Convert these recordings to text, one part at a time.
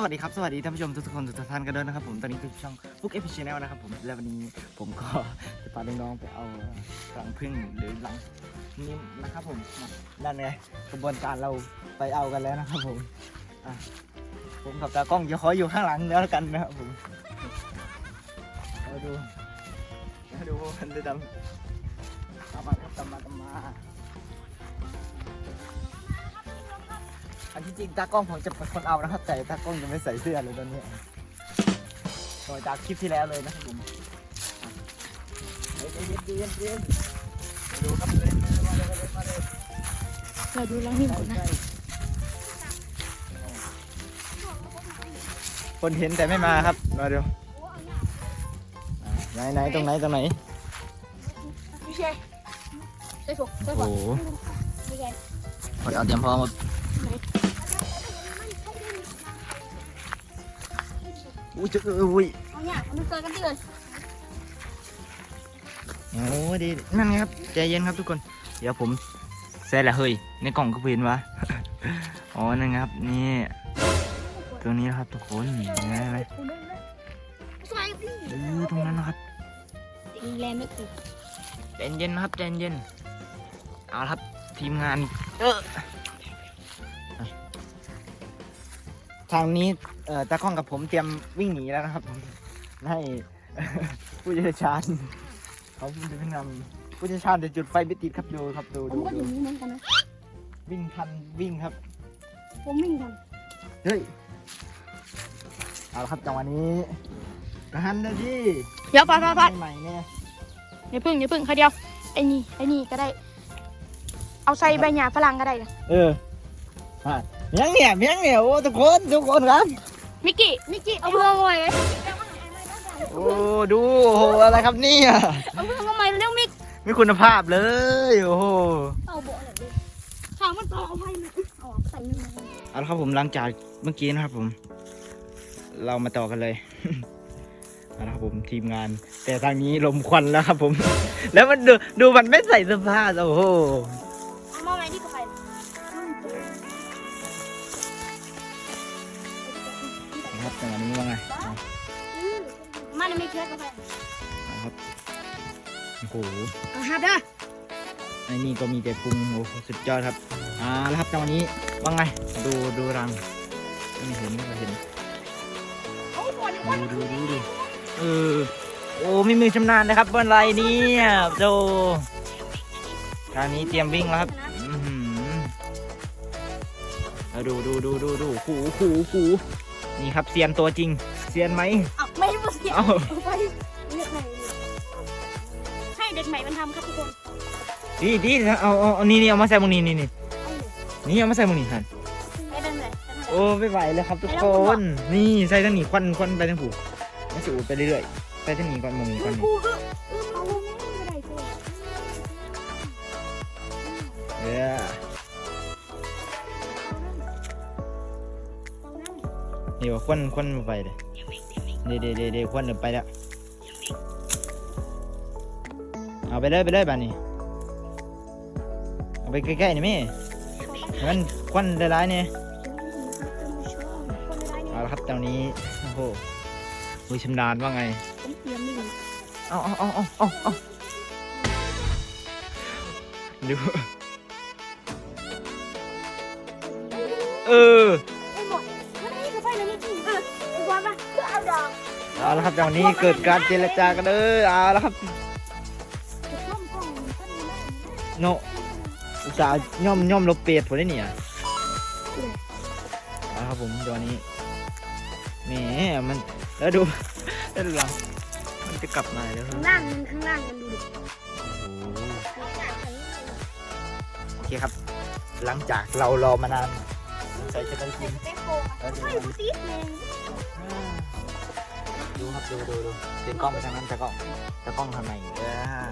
สวัสดีครับ สวัสดีท่านผู้ชมทุกๆคนทุกท่านกันด้วยนะครับผมตอนนี้คือช่องฟุกเอฟพีชแนลนะครับผมและวันนี้ผมก็จะพาน้องๆไปเอารังผึ้งหรือรังนี้นะครับผมนั่นไงกระบวนการเราไปเอากันแล้วนะครับผมผมกับตากล้องจะขออยู่ข้างหลังแล้วกันนะครับผมมาดูมาดูมันจะทำตามมาครับตามมาตามมา อันที่จริงตากล้องผมจะเป็นคนเอานะครับ แต่ตากล้องยังไม่ใส่เสื้อเลยตอนนี้ต่อจากคลิปที่แล้วเลยนะครับผมอะเย็นเย็นเย็นเย็นมาดูครับเลยมาเลยมาเลยมาเลยเราดูลังหินก่อนนะใช่คนเห็นแต่ไม่มาครับ มาดูอะไหนไหนตรงไหนตรงไหนไม่ใช่ใส่ฝกใส่ฝโอ้กโหไม่ใช่พอเอาเตรียมพร้อม อุ้ยจะอุ้ยเอาเนี่ยมันเจอกันที่เลยโอ้ดีนั่นไงครับใจเย็นครับทุกคน เดี๋ยวผมแซ่ละเฮ้ยในกล่องก็เป็นวะอ๋อนั่นไงครับนี่ตรงนี้นะครับทุกคนเห็นไหมเห็นไหมใส่พี่เออตรงนั้นนะครับแรงไม่ติดใจเย็นนะครับใจเย็นเอาละครับทีมงาน เออ ทางนี้เอ่อตากล้องกับผมเตรียมวิ่งหนีแล้วนะครับผมให้ ผู้เชี่ยวชาญเขาจะเป็นนำผู้เชี่ยวชาญจะจุดไฟไม่ติดครับดูครับดูผมดูก็อดูยู่นี้เหมือนกันนะ วิ่งทันวิ่งครับ ผมวิ่งทันเฮ้ย เอาละครับจังหวะนี้กระหันนะพี่เดี๋ยวไปไปไปใหม่เนี่ยอย่าพึ่งอย่าพึ่งเขาเดียวไอ้นี่ไอ้นี่ก็ได้ เอาใส่ใบหญ้าฝรั่งก็ได้นะเอออะ เมียงเนี่ยเมียงเนี่ยโอ้ทุกคนทุกคนครับ มิกกี้ มิกกี้ เอาเพื่อนมาใหม่โอ้ดูโอ้โหอะไรครับเนี่ยเอาเพื่อนมาใหม่เร็วมิก ไม่คุณภาพเลยโอ้โหเอาโบอะไรดิทางมันต่อเอาไพ่มาเอาใส่เงินมาเอาละครับผมหลังจากเมื่อกี้นะครับผม เรามาต่อกันเลย เอาละครับผมทีมงาน แต่ทางนี้ลมควันแล้วครับผม แล้วมันดูดูมันไม่ใส่เสื้อผ้าโอ้โห จังหวะนี้ว่าไงเอามันไม่เชื่อกาแฟเอาครับโอ้โหเอาฮับเด้อไอ้นี่ก็มีแต่ปรุงโอ้โหสุดยอดครับอ่าแล้วครับจังหวะนี้ว่าไงดูดูรังไม่เห็นไม่เห็นเอาก่อนดูดูดูดูเออโอ้ไม่มือชำนาญนะครับบนไรเนี่ยโจทางนี้เตรียมวิ่งแล้วครับอื้อหือเอาดูดูดูดูดูหูหูหู นี่ครับเซียนตัวจริงเซียนไหม เอาไม่ให้มาเสียเอ้า เอาไปเรียกใครให้เด็กใหม่มันทำครับทุกคนดีดีเอาเอาเอานี่นี่เอามาใส่มึงนี่นี่นี่เอาเลยนี่เอามาใส่มึงนี่ฮันให้เป็นเลยโอ้ไม่ไหวแล้วครับทุกคนนี่ใส่ทั้งหนีควันควันไปทั้งผูไม่สูดไปเรื่อยๆไปทั้งหนีควันมึงหนีควันคนี่รูก็เออเอาลงไม่ได้ตัวเออเอา นี่ว่าควันควันไปเลยเดี๋ยวเดี๋ยวเดี๋ยวควันเดี๋ยวไปแล้วเอาไปเลยไปเลยบ้านนี้เอาไปใกล้ๆนี่แม่ให้มันควันละลายเนี่ยเอาละครับตอนนี้โอ้โหมือชำนาญว่าไงเตรียมไม่ดีเอาเอาเอาเอาเอาเอาดูเออ มาเพื่อเอาดอกเอาละครับตอนนี้เกิดการเจรจากันเด้อเอาละครับจะท่อมท่อมท่านนี้โนอุตส่าห์ย่อมย่อมลบเปียดผมได้เนี่ยเอาละครับผมตัวนี้แหมมันแล้วดูแล้วดูหลังมันจะกลับมาแล้วครับข้างล่างมันข้างล่างมันดูดิโอ้โหโอเคครับ หลังจากเรารอมานาน ใส่จะได้กินเต็มโกงแล้วดูให้ดูตีเองดูครับดูดูดูเสียงกล้องไปทางนั้นแต่กล้องแต่กล้องทำไมเออ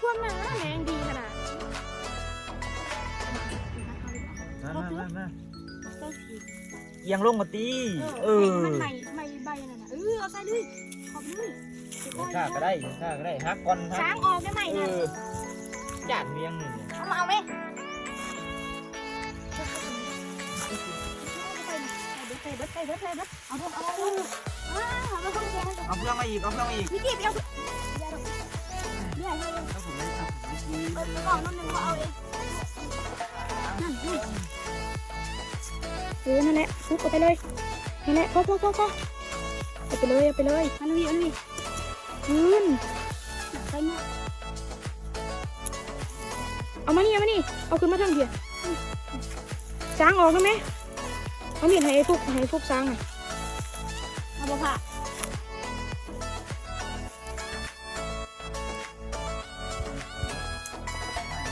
พวกนั้นแรงดีขนาดมามามามาก็ผิดเอียงลงมาตีเออมันใหม่ใหม่ใบนั่นน่ะเออเอาใส่เลยขอบเลยข้าก็ได้ข้าก็ได้ฮักก่อนฮัช้างออกได้ไหมนะจานเวียงหนึ่งเอามาเอาไหม บิดใส่เบิดเอาเถอะเอาเอาเอาเอาเอาเอาเอาเอาเพื่อนมาอีกเอาเพื่อนมาอีกพี่จีบเอาเดี๋ยวเดี๋ยวเดี๋ยวถ้าผมไม่ทำผมไม่ดีเอากล่องนั่นนึงก็เอาเองนั่นนี่เออนั่นแหละฟุกเอาไปเลยนั่นแหละพอพอพอพอเอาไปเลยเอาไปเลยมันนี่มันนี่คืนใส่เนี่ยเอามานี่เอามานี่เอาขึ้นมาทางเดียวช้างออกได้ไหม เอามีดให้ไอ้ฟุกให้ไอ้ฟุกช้างหน่อยเอาบ่ผ่า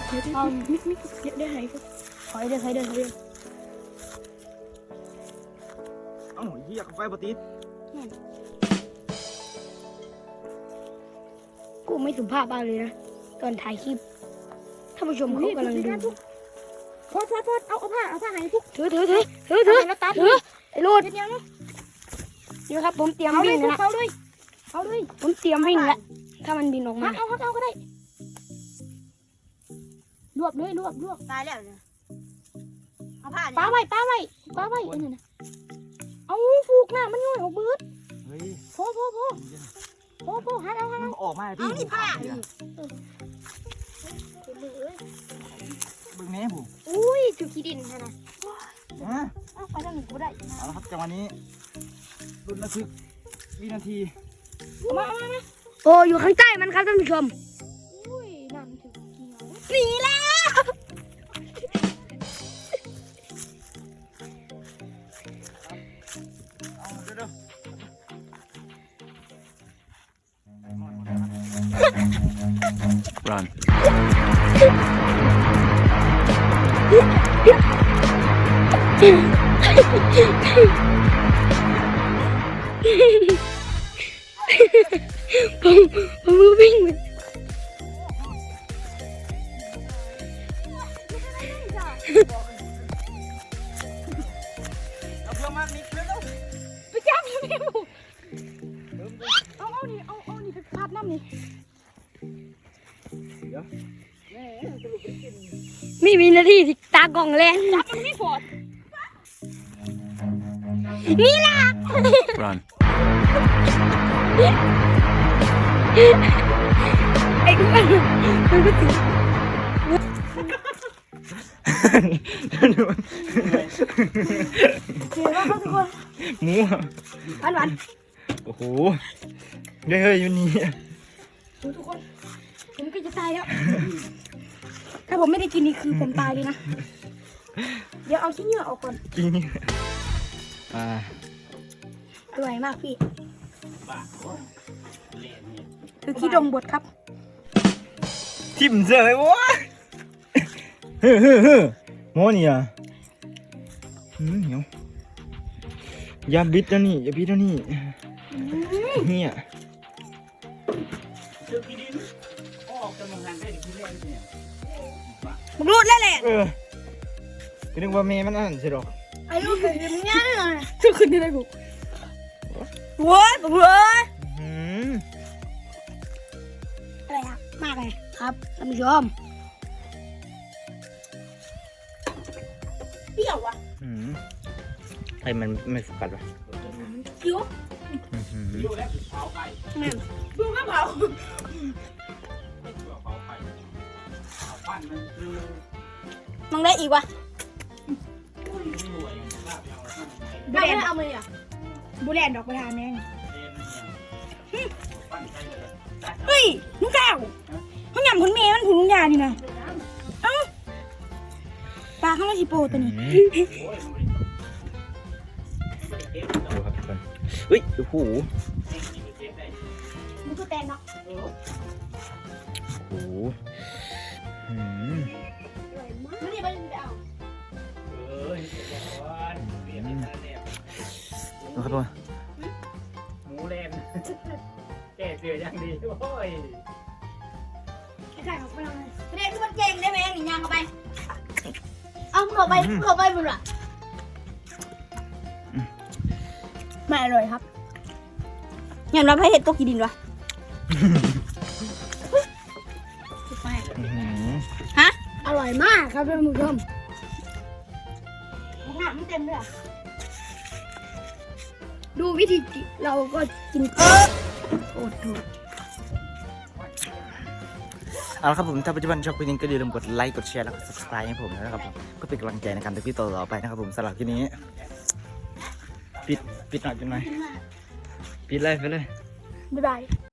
เดี๋ยวเดี๋ยวมิกมิกเดี๋ยวเดี๋ยวให้ไอ้ฟุกขอให้เดี๋ยวให้เดี๋ยวให้เดี๋ยวเอ้าเหี้ยกับไฟปติดกูไม่สุภาพบ้างเลยนะ ตอนถ่ายคลิปท่านผู้ชมเขากำลังดู พอดพอดพอดเอาเอาผ้าเอาผ้าให้ทุกถือถือถือถือถือแล้วตัดถือไอ้โรดเดี๋ยวเดี๋ยวเดี๋ยวครับผมเตรียมเอาเลวิ่ยงทุกนะเอาเลยเอาเลยผมเตรียมวิ่งแล้วถ้ามันบินออกมาเอาเอาเอาก็ได้รวบเลยรวบรวบตายแล้วเนี่ยเอาผ้าป้าเนี่ยไว้ป้าไว้ป้าไว้ไอ้นั่นน่ะเอาฟูกหน้ามันย่อยออกเบิดเฮ้ยโผล่โผล่โผล่โผล่โผล่หันเอาหันมันออกมาเอาพี่นี่ผ้า เดี๋ยวบึงแม่ผมอุ้ยถือขี้ดินนะนะฮะเอาไปทางนี้ก็ได้เอาละครับจังหวะนี้รุนระทึกวินาทีเอามาเอามามาโอ้อยู่ข้างใต้มันครับท่านผู้ชมอุ้ยน้ำถึงเกี่ยวหนีแล้วเอาเดี๋ยวเดี๋ยว Run. ผมผมก็วิ่งไปเอาเพื่อนมานิดเร็วไปจับมันไม่ถูกเอาเอานี่เอาเอานี่ไปพาดน้ำนี่มีวินาทีที่ตากล่องแรงจับมันไม่พอดนี่ล่ะ Run. ไอ้กูมันมันก็ถึงเดี๋ยวว่าเขาทุกคนหมูอะหวานหวานโอ้โหเด้ยเฮ้ยอยู่นี่ ทุกคน ผมก็จะตายแล้ว ถ้าผมไม่ได้กินนี่คือผมตายเลยนะ เดี๋ยวเอาขี้เหงื่อออกก่อนจริงอ่าอร่อยมากพี่คือขี้ดงบดครับ ทิมเสยวะเฮ้อเฮ้อเฮ้อหมอนี่อะอืมเหนียวอย่าบิดนะนี่อย่าบิดนะนี่เนี่ย มึงรูดแล้วแหละเออก็นึกว่าแม่มันอ่านใช่หรอกไอ้ลูกเห็นมันง่ายเลยคือคืนนี้ได้บุกเว้ยเว้ยอืมอะไรครับมากเลยครับท่านผู้ชมเปรี้ยวอะอืมไอ้มันไม่สกัดวะคิ้วอื้อหือดูกระเป๋า มึงได้อีกวะบุแลนเอามืออะบุแลนดอกประธานแม่งเฮ้ยมึงเก้าเขาหยำคนเมย์มันผุนยานี่นะเอ้าปลาข้างละชิโปตัวนี้ดูครับทุกคนเฮ้ยโอ้โหมึงก็แตนเนาะโอ้โห ดูครับทุกคนหมูแลนแก่เสือยังดีโอ้ยใช่ครับไม่เอาเลยเรียกที่มันเก่งได้ไหมหนียางเข้าไป เอาเข้าไปเข้าไปมึงอะไม่อร่อยครับ อย่างเราไปเห็ดตัวกี่ดินวะอื้อหืออร่อยมากครับท่านผู้ชมหน้ามันเต็มเลยอะ ดูวิธีกินเราก็กินโอ้ดูเอาละครับผมถ้าปัจจุบันชอบคลิปนี้ก็อย่าลืมกดไลค์กดแชร์แล้วก็ subscribe ให้ผมด้วยนะครับผมก็เป็นกำลังใจในการทำคลิปต่อๆไปนะครับผมสำหรับคลิปนี้ ปิดปิดหน่อยปิดหน่อยปิดเลยไปเลยบ๊ายบาย